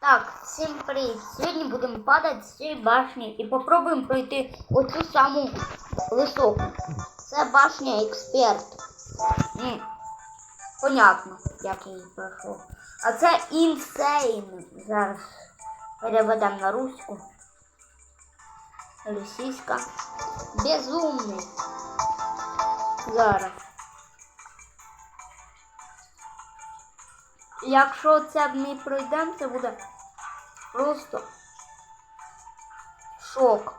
Так, всім привіт. Сьогодні будемо падати з цієї башні і попробуємо пройти оцю саму високу. Це башня експерт. М, Понятно, як я її пройшов. А це інсейн. Зараз переведемо на руську. Російська. Безумний. Зараз. Якщо це не пройдемо, це буде просто шок.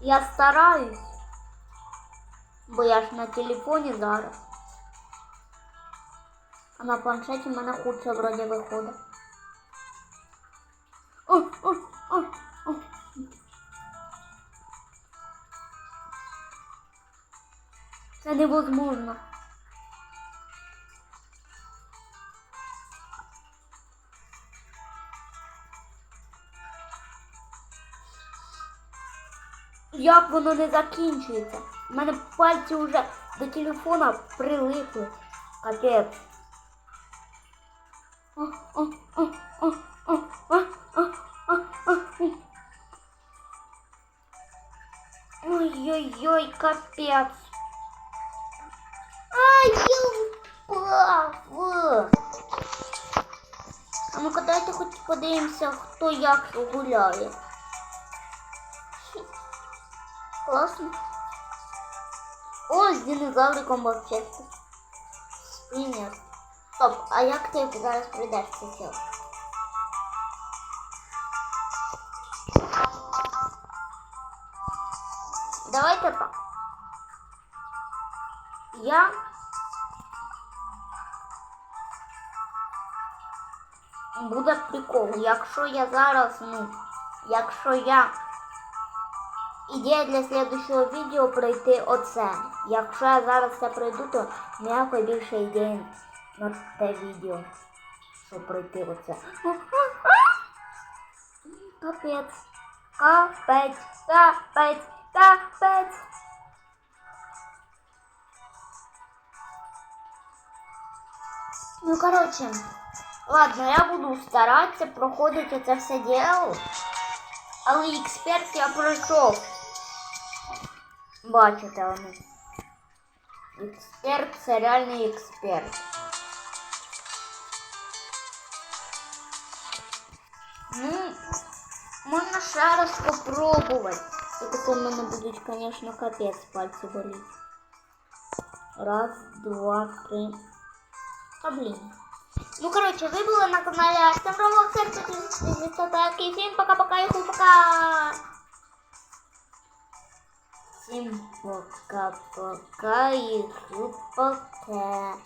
Я стараюсь, бо я ж на телефоні зараз. А на планшеті в мене худше вроді виходить. Це невозможно. Як воно не закінчується? У мене пальці вже до телефона прилипли. Капець. Ой-ой-ой, капець. Упав. А ну-ка дайте хоч подивимося, хто як гуляє. Класно. О, з динозавриком вообще. Спінер. Стоп, а як ти зараз прийдеш це все? Давайте так. Я буде прикол. Якщо я зараз, ну, якщо я ідея для слідущого відео пройти оце. Якщо я зараз це пройду, то ніякої більше ідеї на те відео, щоб пройти оце. Капець. Капець, капець, капець. Ну, короче, ладно, я буду старатися проходити це все діло. Але експерт я пройшов. Бачите вони. Експерт це реальний експерт. Ну, можна ще раз попробувати. Тільки це в мене будуть, звісно, капець пальці боліти. Раз, два, три. Та блін. Ну, короче, вы были на канале Артем Ромов, сердце, такий всім пока-пока і пока. Всім пока-пока і пока.